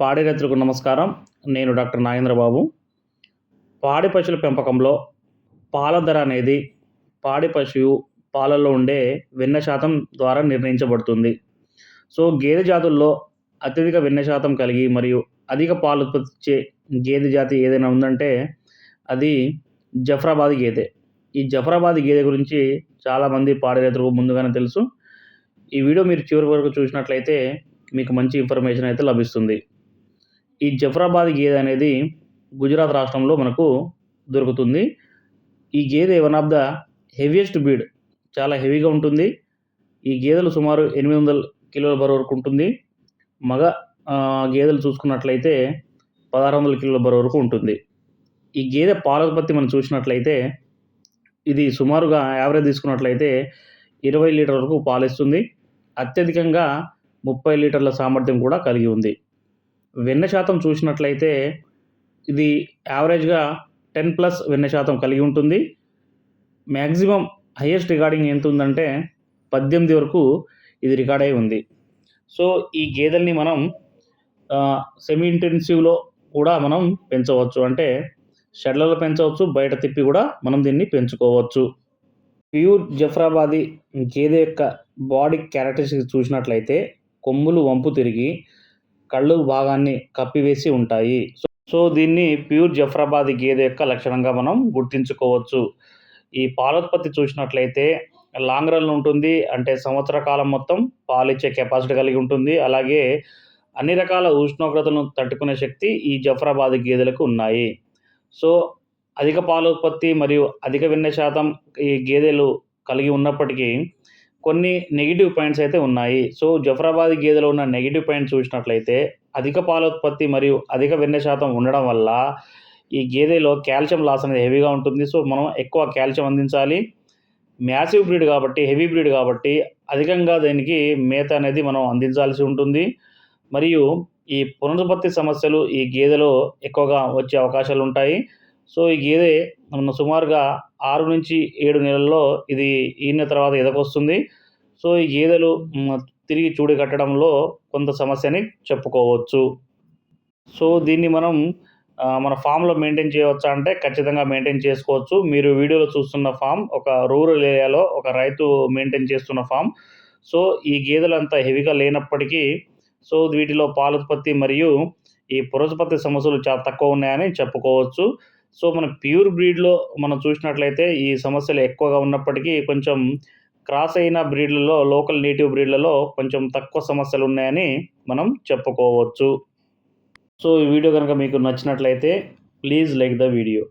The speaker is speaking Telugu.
పాడి రైతులకు నమస్కారం. నేను డాక్టర్ నాగేంద్రబాబు. పాడి పశువుల పెంపకంలో పాల ధర అనేది పాడి పశువు పాలల్లో ఉండే వెన్న శాతం ద్వారా నిర్ణయించబడుతుంది. సో గేదె జాతుల్లో అత్యధిక వెన్న శాతం కలిగి మరియు అధిక పాలు ఉత్పత్తి ఇచ్చే గేదె జాతి ఏదైనా ఉందంటే అది జఫరాబాద్ గేదె. ఈ జఫరాబాద్ గేదె గురించి చాలామంది పాడి రైతులకు ముందుగానే తెలుసు. ఈ వీడియో మీరు చివరి వరకు చూసినట్లయితే మీకు మంచి ఇన్ఫర్మేషన్ అయితే లభిస్తుంది. ఈ జఫరాబాద్ గేదె అనేది గుజరాత్ రాష్ట్రంలో మనకు దొరుకుతుంది. ఈ గేదె one of the heaviest breed చాలా హెవీగా ఉంటుంది. ఈ గేదెలు సుమారు ఎనిమిది వందల కిలోల బరువు వరకు ఉంటుంది. మగ గేదెలు చూసుకున్నట్లయితే పదహారు వందల కిలోల బరువు వరకు ఉంటుంది. ఈ గేదె పాల ఉత్పత్తి మనం చూసినట్లయితే ఇది సుమారుగా యావరేజ్ తీసుకున్నట్లయితే ఇరవై లీటర్ వరకు పాలిస్తుంది అత్యధికంగా ముప్పై లీటర్ల సామర్థ్యం కూడా కలిగి ఉంది. వెన్న శాతం చూసినట్లయితే ఇది యావరేజ్గా టెన్ ప్లస్ వెన్న శాతం కలిగి ఉంటుంది. మ్యాక్సిమం హయ్యెస్ట్ రికార్డింగ్ ఎంత ఉందంటే పద్దెనిమిది వరకు ఇది రికార్డ్ అయి ఉంది. సో ఈ గేదెల్ని మనం సెమీ ఇంటెన్సివ్లో కూడా మనం పెంచవచ్చు. అంటే షెడ్లలో పెంచవచ్చు బయట తిప్పి కూడా మనం దీన్ని పెంచుకోవచ్చు. ప్యూర్ జఫ్రాబాదీ గేదె యొక్క బాడీ క్యారెక్టరిస్టిక్స్ చూసినట్లయితే కొమ్ములు వంపు తిరిగి కళ్ళు భాగాన్ని కప్పివేసి ఉంటాయి. సో దీన్ని ప్యూర్ జఫ్రాబాదీ గేదె యొక్క లక్షణంగా మనం గుర్తించుకోవచ్చు. ఈ పాలోత్పత్తి చూసినట్లయితే లాంగ్ రన్ ఉంటుంది. అంటే సంవత్సర కాలం మొత్తం పాలిచ్చే కెపాసిటీ కలిగి ఉంటుంది. అలాగే అన్ని రకాల ఉష్ణోగ్రతను తట్టుకునే శక్తి ఈ జఫ్రాబాద్ గేదెలకు ఉన్నాయి. సో అధిక పాలోత్పత్తి మరియు అధిక వెన్న శాతం ఈ గేదెలు కలిగి ఉన్నప్పటికీ కొన్ని నెగిటివ్ పాయింట్స్ అయితే ఉన్నాయి. సో జఫరాబాద్ గేదెలో ఉన్న నెగిటివ్ పాయింట్ చూసినట్లయితే అధిక పాలోత్పత్తి మరియు అధిక వెన్న శాతం ఉండడం వల్ల ఈ గేదెలో కాల్షియం లాస్ అనేది హెవీగా ఉంటుంది. సో మనం ఎక్కువ కాల్షియం అందించాలి. మ్యాసివ్ బ్రీడ్ కాబట్టి హెవీ బ్రీడ్ కాబట్టి అధికంగా దీనికి మేత అనేది మనం అందించాల్సి ఉంటుంది. మరియు ఈ పునరుత్పత్తి సమస్యలు ఈ గేదెలో ఎక్కువగా వచ్చే అవకాశాలు ఉంటాయి. సో ఈ గేదె మన సుమారుగా ఆరు నుంచి ఏడు నెలల్లో ఇది ఈన తర్వాత ఎదకొస్తుంది సో ఈ గేదెలు తిరిగి చూడి కట్టడంలో కొంత సమస్యని చెప్పుకోవచ్చు. సో దీన్ని మనం మన ఫామ్లో మెయింటైన్ చేయవచ్చా అంటే ఖచ్చితంగా మెయింటైన్ చేసుకోవచ్చు. మీరు వీడియోలో చూస్తున్న ఫామ్ ఒక రూరల్ ఏరియాలో ఒక రైతు మెయింటైన్ చేస్తున్న ఫామ్. సో ఈ గేదెలు అంత హెవీగా లేనప్పటికీ సో వీటిలో పాలుత్పత్తి మరియు ఈ పురోత్పత్తి సమస్యలు చాలా తక్కువ ఉన్నాయని చెప్పుకోవచ్చు. సో మన ప్యూర్ బ్రీడ్లో మనం చూసినట్లయితే ఈ సమస్యలు ఎక్కువగా ఉన్నప్పటికీ కొంచెం క్రాస్ అయిన బ్రీడ్లలో లోకల్ నేటివ్ బ్రీడ్లలో కొంచెం తక్కువ సమస్యలు ఉన్నాయని మనం చెప్పుకోవచ్చు. సో ఈ వీడియో కనుక మీకు నచ్చినట్లయితే ప్లీజ్ లైక్ ద వీడియో.